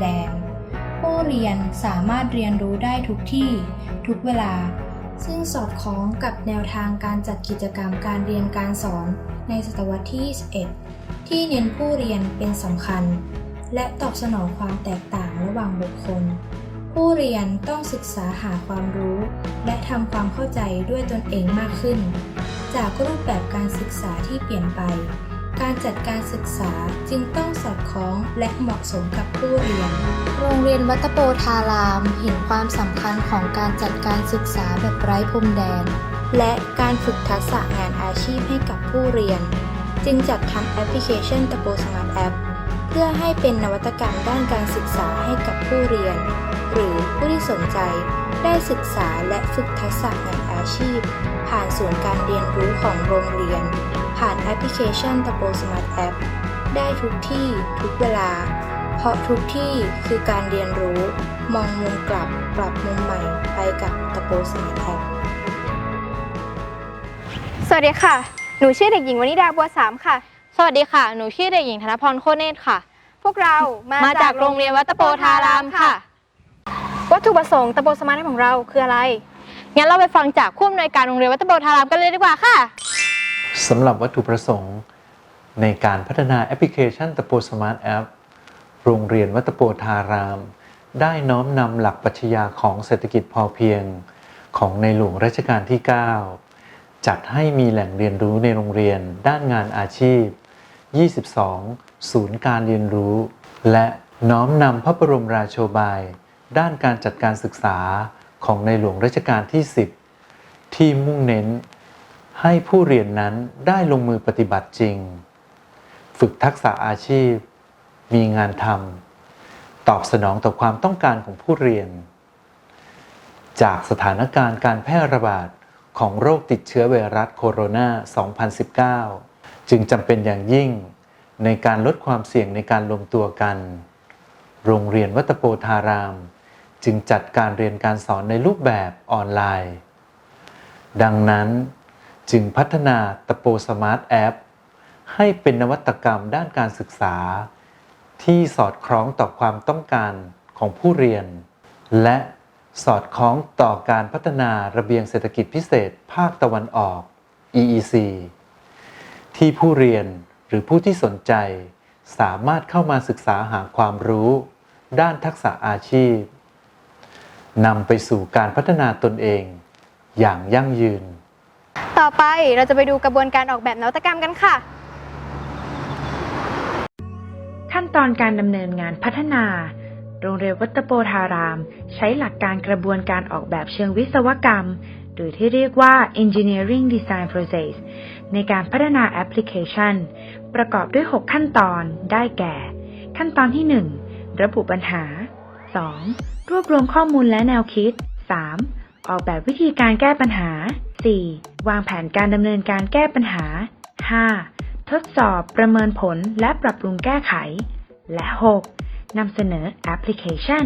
แดนผู้เรียนสามารถเรียนรู้ได้ทุกที่ ทุกเวลา ซึ่งสอดคล้องกับแนวทางการจัดกิจกรรมการเรียนการสอนในศตวรรษที่ 21 ที่เน้นผู้เรียนเป็นสำคัญ และตอบสนองความแตกต่างระหว่างบุคคล ผู้เรียนต้องศึกษาหาความรู้ และทำความเข้าใจด้วยตนเองมากขึ้น จากรูปแบบการศึกษาที่เปลี่ยนไป การจัดการศึกษาจึงต้องสอดคล้องและเหมาะสมกับผู้เรียน โรงเรียนวัตะโปธารามเห็นความสำคัญของการจัดการศึกษาแบบไร้พรมแดน และการฝึกทักษะงานอาชีพให้กับผู้เรียน จึงจัดทำแอปพลิเคชันตะโปสมาร์ทแอปเพื่อให้เป็นนวัตกรรมด้านการศึกษาให้กับผู้เรียน หรือผู้ที่สนใจได้ศึกษาและฝึกทักษะงานอาชีพ ผ่านศูนย์การเรียนรู้ของโรงเรียน ผ่านแอปพลิเคชันตะโปสมาร์ทแอปได้ทุกที่ทุกเวลา เพราะทุกที่คือการเรียนรู้ มองมุมกลับปรับมุมใหม่ไปกับตะโปสมาร์ทแอปสวัสดีค่ะ หนูชื่อเด็กหญิงวนิดาบัวสามค่ะ สวัสดีค่ะ หนูชื่อเด็กหญิงธนพรโคเนตค่ะ พวกเรามามาจากโรงเรียนวัดตะโปธารามค่ะ วัตถุประสงค์ตะโปสมาร์ทของเราคืออะไร งั้นเราไปฟังจากผู้อำนวยการโรงเรียนวัดตะโปธารามกันเลยดีกว่าค่ะ สำหรับวัตถุประสงค์ ในการพัฒนาแอปพลิเคชันตะโปสมาร์ทแอปโรงเรียนวัตโปธาราม ได้น้อมนำหลักปรัชญาของเศรษฐกิจพอเพียง ของในหลวงรัชกาลที่ 9 จัดให้มีแหล่งเรียนรู้ในโรงเรียนด้านงานอาชีพ 22 ศูนย์การเรียนรู้ และน้อมนำพระบรมราโชบาย ด้านการจัดการศึกษาของในหลวงรัชกาลที่ 10 ที่มุ่งเน้น ให้ผู้เรียนนั้นได้ลงมือปฏิบัติจริง ฝึกทักษะอาชีพ มีงานทำตอบสนองต่อความต้องการของผู้เรียน จากสถานการณ์การแพร่ระบาดของโรคติดเชื้อไวรัสโคโรนา 2019 จึงจำเป็นอย่างยิ่งในการลดความเสี่ยงในการรวมตัวกัน โรงเรียนวัตโปธาราม จึงจัดการเรียนการสอนในรูปแบบออนไลน์ ดังนั้น จึงพัฒนาตะโปสมาร์ทแอป ให้เป็นนวัตกรรมด้านการศึกษา ที่สอดคล้องต่อความต้องการของผู้เรียน และสอดคล้องต่อการพัฒนาระเบียงเศรษฐกิจพิเศษภาคตะวันออก EEC ที่ผู้เรียนหรือผู้ที่สนใจ สามารถเข้ามาศึกษาหาความรู้ ด้านทักษะอาชีพนำไปสู่การพัฒนาตนเอง อย่างยั่งยืน ต่อไปเราจะไปดูกระบวนการออกแบบนวัตกรรมกันค่ะ ขั้นตอนการดำเนินงานพัฒนา โรงเรียนวัตโปธาราม ใช้หลักการกระบวนการออกแบบเชิงวิศวกรรม หรือที่เรียกว่า Engineering Design Process ในการพัฒนาแอปพลิเคชัน ประกอบด้วย 6 ขั้นตอนได้แก่ ขั้นตอนที่ 1 ระบุปัญหา 2. รวบรวมข้อมูลและแนวคิด 3. ออกแบบวิธีการแก้ปัญหา 4. วางแผนการดำเนินการแก้ปัญหา 5. ทดสอบประเมินผลและปรับปรุงแก้ไข และ 6. นำเสนอแอปพลิเคชัน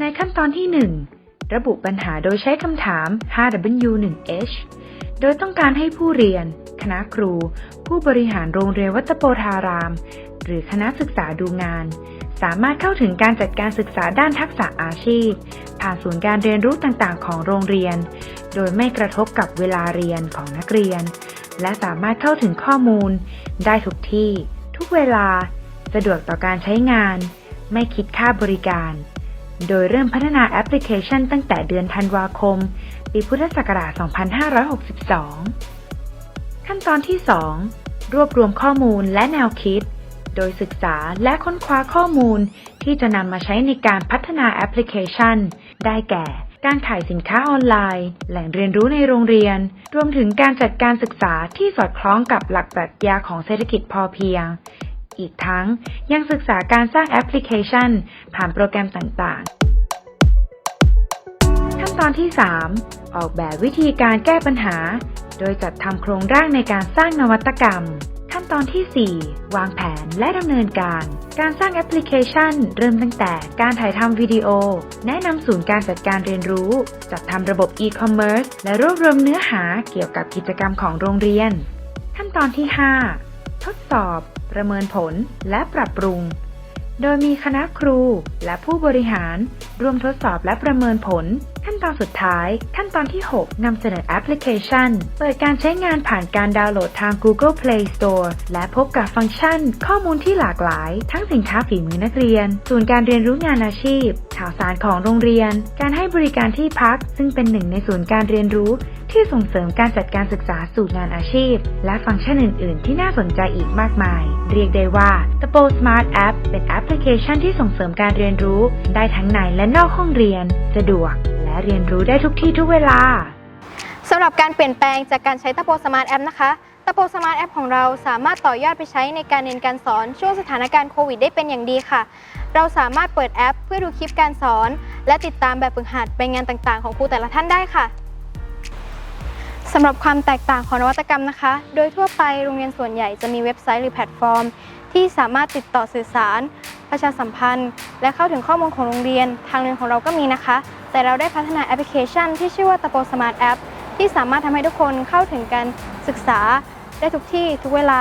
ในขั้นตอนที่ 1 ระบุปัญหาโดยใช้คำถาม 5W1H โดยต้องการให้ผู้เรียน คณะครู ผู้บริหารโรงเรียนวัตโปธาราม หรือคณะศึกษาดูงาน สามารถเข้าถึงการจัดการศึกษาด้านทักษะอาชีพ ผ่านศูนย์การเรียนรู้ต่างๆ ของโรงเรียน โดยไม่กระทบกับเวลาเรียนของนักเรียน และสามารถเข้าถึงข้อมูล ได้ทุกที่ ทุกเวลา สะดวกต่อการใช้งาน ไม่คิดค่าบริการ โดยเริ่มพัฒนาแอปพลิเคชันตั้งแต่เดือนธันวาคม ปีพุทธศักราช 2562 ขั้นตอนที่ 2 รวบรวมข้อมูลและแนวคิด โดยศึกษาและค้นคว้าข้อมูล ที่จะนำมาใช้ในการพัฒนาแอปพลิเคชัน ได้แก่ การขายสินค้าออนไลน์ แหล่งเรียนรู้ในโรงเรียน รวมถึงการจัดการศึกษาที่สอดคล้องกับหลักปรัชญาของเศรษฐกิจพอเพียง อีกทั้งยังศึกษาการสร้างแอปพลิเคชัน ผ่านโปรแกรมต่างๆ ขั้นตอนที่ 3 ออกแบบวิธีการแก้ปัญหา โดยจัดทำโครงร่างในการสร้างนวัตกรรม ตอนที่ 4 วางแผนและดำเนินการ การสร้างแอปพลิเคชัน เริ่มตั้งแต่การถ่ายทำวิดีโอ แนะนำศูนย์การจัดการเรียนรู้ จัดทำระบบ e-commerce และรวบรวมเนื้อหาเกี่ยวกับกิจกรรมของโรงเรียน ขั้นตอนที่ 5 ทดสอบ ประเมินผล และปรับปรุง โดยมีคณะครูและผู้บริหารร่วมทดสอบและประเมินผล ขั้นตอนสุดท้าย ขั้นตอนที่ 6 นำเสนอแอปพลิเคชัน เปิดการใช้งานผ่านการดาวน์โหลดทาง Google Play Store และพบกับฟังก์ชัน ข้อมูลที่หลากหลาย ทั้งสินค้าฝีมือนักเรียน ศูนย์การเรียนรู้งานอาชีพ ข่าวสารของโรงเรียน การให้บริการที่พัก ซึ่งเป็นหนึ่งในศูนย์การเรียนรู้ที่ส่งเสริมการจัดการศึกษาสู่งานอาชีพ และฟังก์ชันอื่น ๆ ที่น่าสนใจอีกมากมาย เรียกได้ว่า t p o Smart App เป็นแอปพลิเคชันที่ส่งเสริมการเรียนรู้ ได้ทั้งในและนอกห้องเรียน สะดวก และเรียนรู้ได้ทุกที่ทุกเวลา สำหรับการเปลี่ยนแปลงจากการใช้ตะโปสมาร์ทแอปนะคะ ตะโปสมาร์ทแอปของเราสามารถต่อยอดไปใช้ในการเรียนการสอนช่วงสถานการณ์โควิดได้เป็นอย่างดีค่ะ เราสามารถเปิดแอป เพื่อดูคลิปการสอน และติดตามแบบฝึกหัดไปงานต่างๆ ของครูแต่ละท่านได้ค่ะสำหรับความแตกต่างของนวัตกรรมนะคะ โดยทั่วไปโรงเรียนส่วนใหญ่จะมีเว็บไซต์หรือแพลตฟอร์ม ที่สามารถติดต่อสื่อสาร ประชาสัมพันธ์ และเข้าถึงข้อมูลของโรงเรียน ทางเรียนของเราก็มีนะคะ แต่เราได้พัฒนาแอปพลิเคชัน ที่ชื่อว่าตะโปสมาร์ทแอปที่สามารถทำให้ทุกคนเข้าถึงการศึกษา ได้ทุกที่ทุกเวลา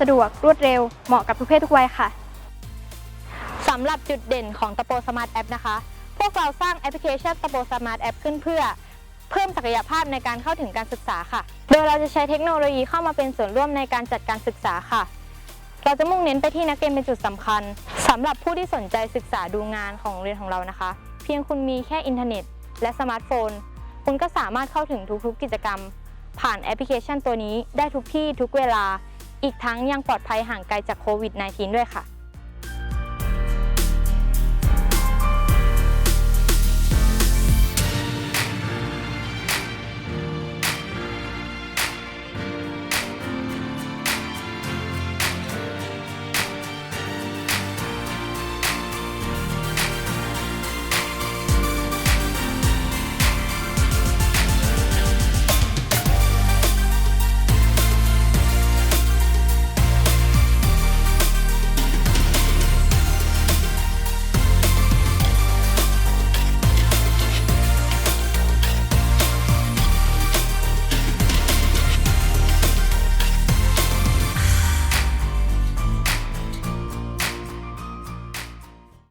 สะดวกรวดเร็ว เหมาะกับทุกเพศทุกวัยค่ะสำหรับจุดเด่นของตะโปสมาร์ทแอปนะคะ พวกเราสร้างแอปพลิเคชันตะโปสมาร์ทแอปขึ้นเพื่อเพิ่มศักยภาพในการเข้าถึงการศึกษาค่ะ โดยเราจะใช้เทคโนโลยีเข้ามาเป็นส่วนร่วมในการจัดการศึกษาค่ะ เราจะมุ่งเน้นไปที่นักเรียนเป็นจุดสำคัญสำหรับผู้ที่สนใจศึกษาดูงานของโรงเรียนของเรานะคะ เพียงคุณมีแค่อินเทอร์เน็ต และสมาร์ทโฟน คุณก็สามารถเข้าถึงทุกๆ กิจกรรม ผ่านแอปพลิเคชันตัวนี้ได้ทุกที่ทุกเวลา อีกทั้งยังปลอดภัยห่างไกลจากโควิด -19 ด้วยค่ะ